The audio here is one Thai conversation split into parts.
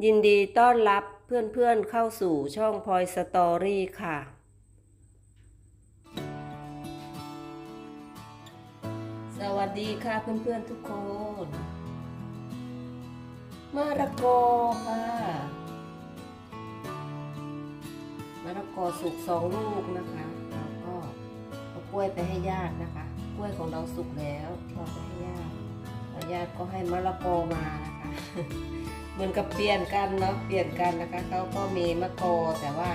ยินดีต้อนรับเพื่อนๆเข้าสู่ช่องพลอยสตอรี่ค่ะ สวัสดีค่ะเพื่อนๆทุกคนมะระกอค่ะมะระกอสุกสองลูกนะคะเราก็เอากล้วยไปให้ญาตินะคะ กล้วยของเราสุกแล้วเราไปให้ญาติญาติก็ให้มะระกอมานะคะ เหมือนกับเปลี่ยนกันเนาะเปลี่ยนกันนะคะเขาก็มีมะกอแต่ว่า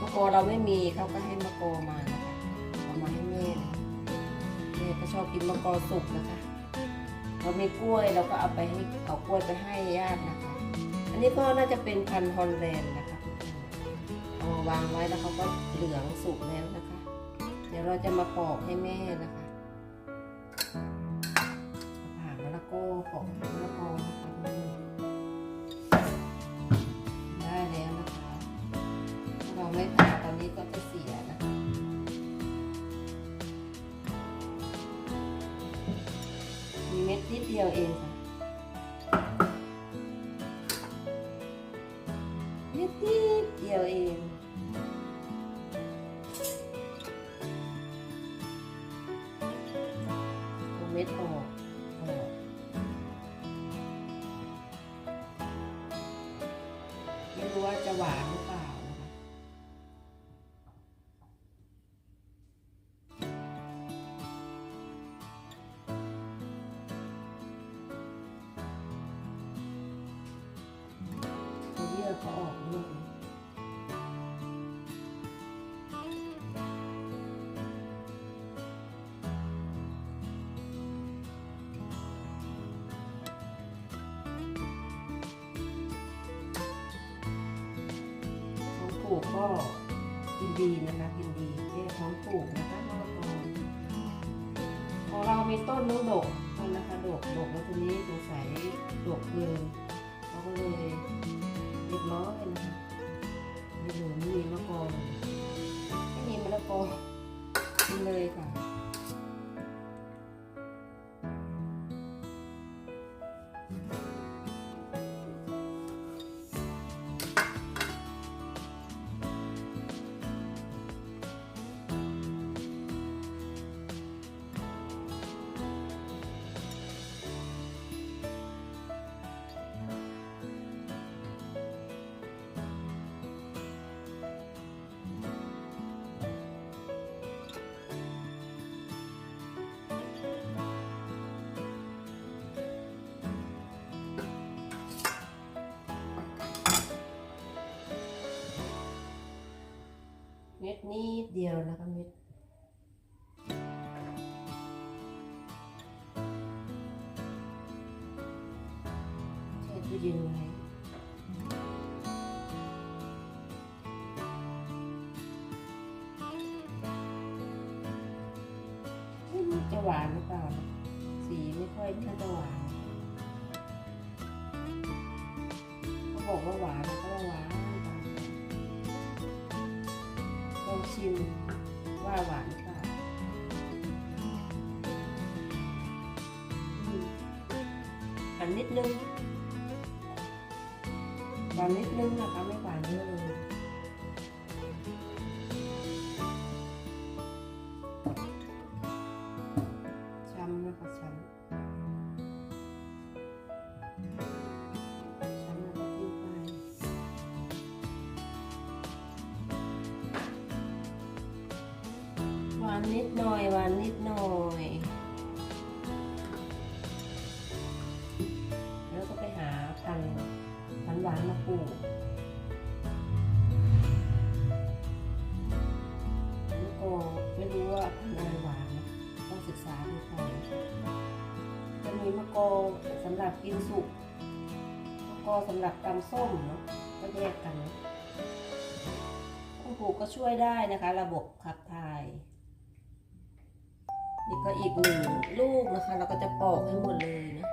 มะกอเราไม่มีเขาก็ให้มะกอมานะคะเอามาให้แม่แม่ก็ชอบกินมะกอสุกนะคะเรามีกล้วยเราก็เอาไปให้เอากล้วยไปให้ญาตินะคะ อันนี้ก็น่าจะเป็นพันธุ์ฮอลแลนด์นะคะเอามาวางไว้แล้วเขาก็เหลืองสุกแล้วนะคะ เดี๋ยวเราจะมาปอกให้แม่นะคะผ่ามะละกอปอกมะละกอนะคะ นิดเดียวเองค่ะนิดเดียวเองเอาเม็ดออกออกไม่รู้ว่าจะหวานูกก็กินดีนะคะกินดีแก้ท้องปลูกนะคะมะละกอของเรามีต้นนู้ดกต้นนะคะดกดกแล้วทีนี้สงสัยดกเกินเขาก็เลยเรียบร้อยนะคะไม่เหลือไม่มีมะละกอไม่มีมะละกอกินเลยค่ะ นิดเดียวนะคะม็ดแช่ตู้เย็นไว้ไม่รู้จะหวานหรือเปล่า สีไม่ค่อยน่าจะหวาน เขาบอกว่าหวานก็ว่าหวาน ชิมว่าหวานค่ะอืมหวานนิดนึงหวานนิดนึงนะคะไม่หวานเยอะเลยานนิดหน่อยหวานนิดหน่อย แล้วก็ไปหาพันพันหวานมาปลูกแล้วก็ไม่รู้ว่าพันอะไรหวาน ต้องศึกษาดูก่อนจะมีมะกอสำหรับกินสุกมะกอสำหรับตำส้มเนาะก็แยกกันนะต้องปลูกก็ช่วยได้นะคะ ระบบขับถ่าย นี่ก็อีกหนึ่งลูกนะคะ เราก็จะปอกให้หมดเลยนะ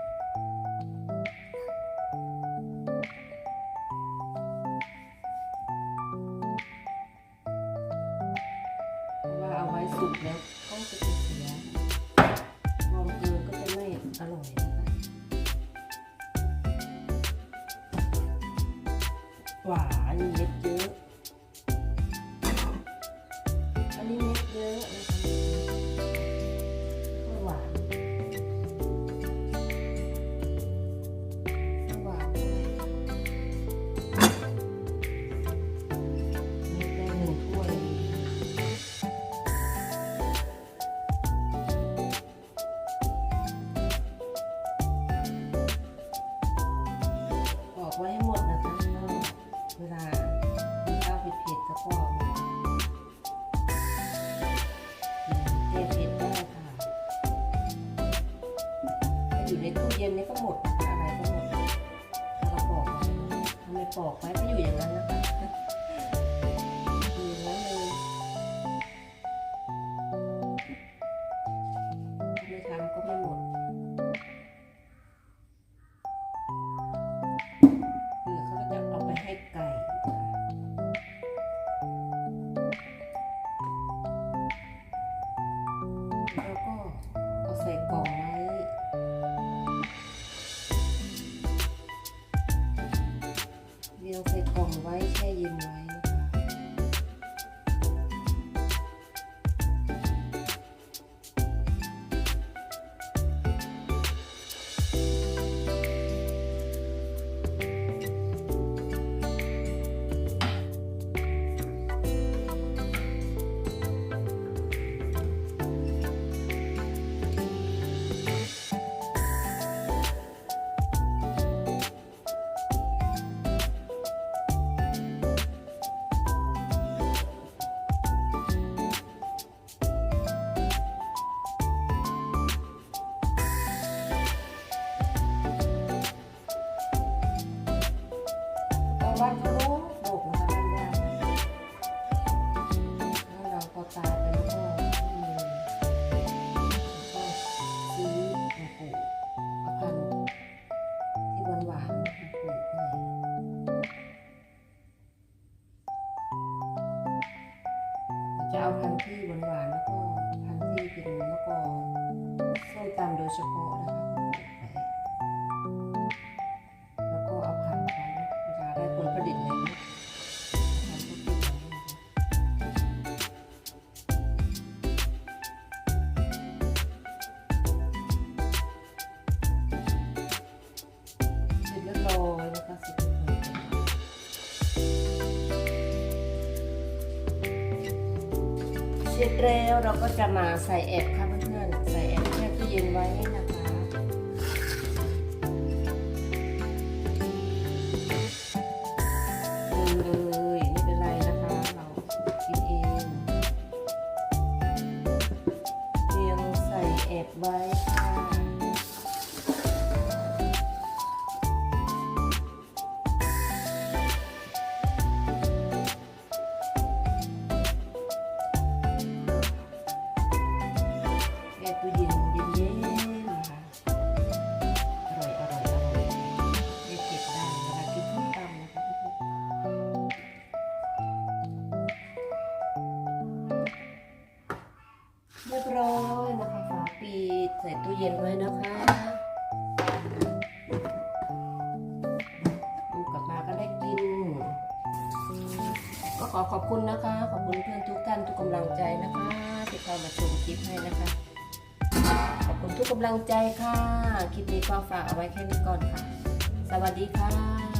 ว่าเอาไว้สุกแล้วต้องจะติดเสียมองเกินก็จะไม่อร่อยหวานเม็ดเยอะ อันนี้เม็ดเยอะ ย็นนี่ก็หมดอะไรก็หมดเราปอกไว้ทำไมปอกไหมก็อยู่อย่างนั้นนะคะ กองไว้แช่เย็นไว้ จะเอาพันธุ์ที่หวานๆแล้วก็พันธุ์ที่เป็นมะกอส้มตำโดยเฉพาะนะคะ เสร็จแล้วเราก็จะมาใส่แอบค่ะ อขอบคุณนะคะ ขอบคุณเพื่อนทุกท่านทุกกำลังใจนะคะที่เข้ามาชมคลิปให้นะคะ ขอบคุณทุกกำลังใจค่ะ คลิปนี้ก็ฝากเอาไว้แค่นี้ก่อนค่ะ สวัสดีค่ะ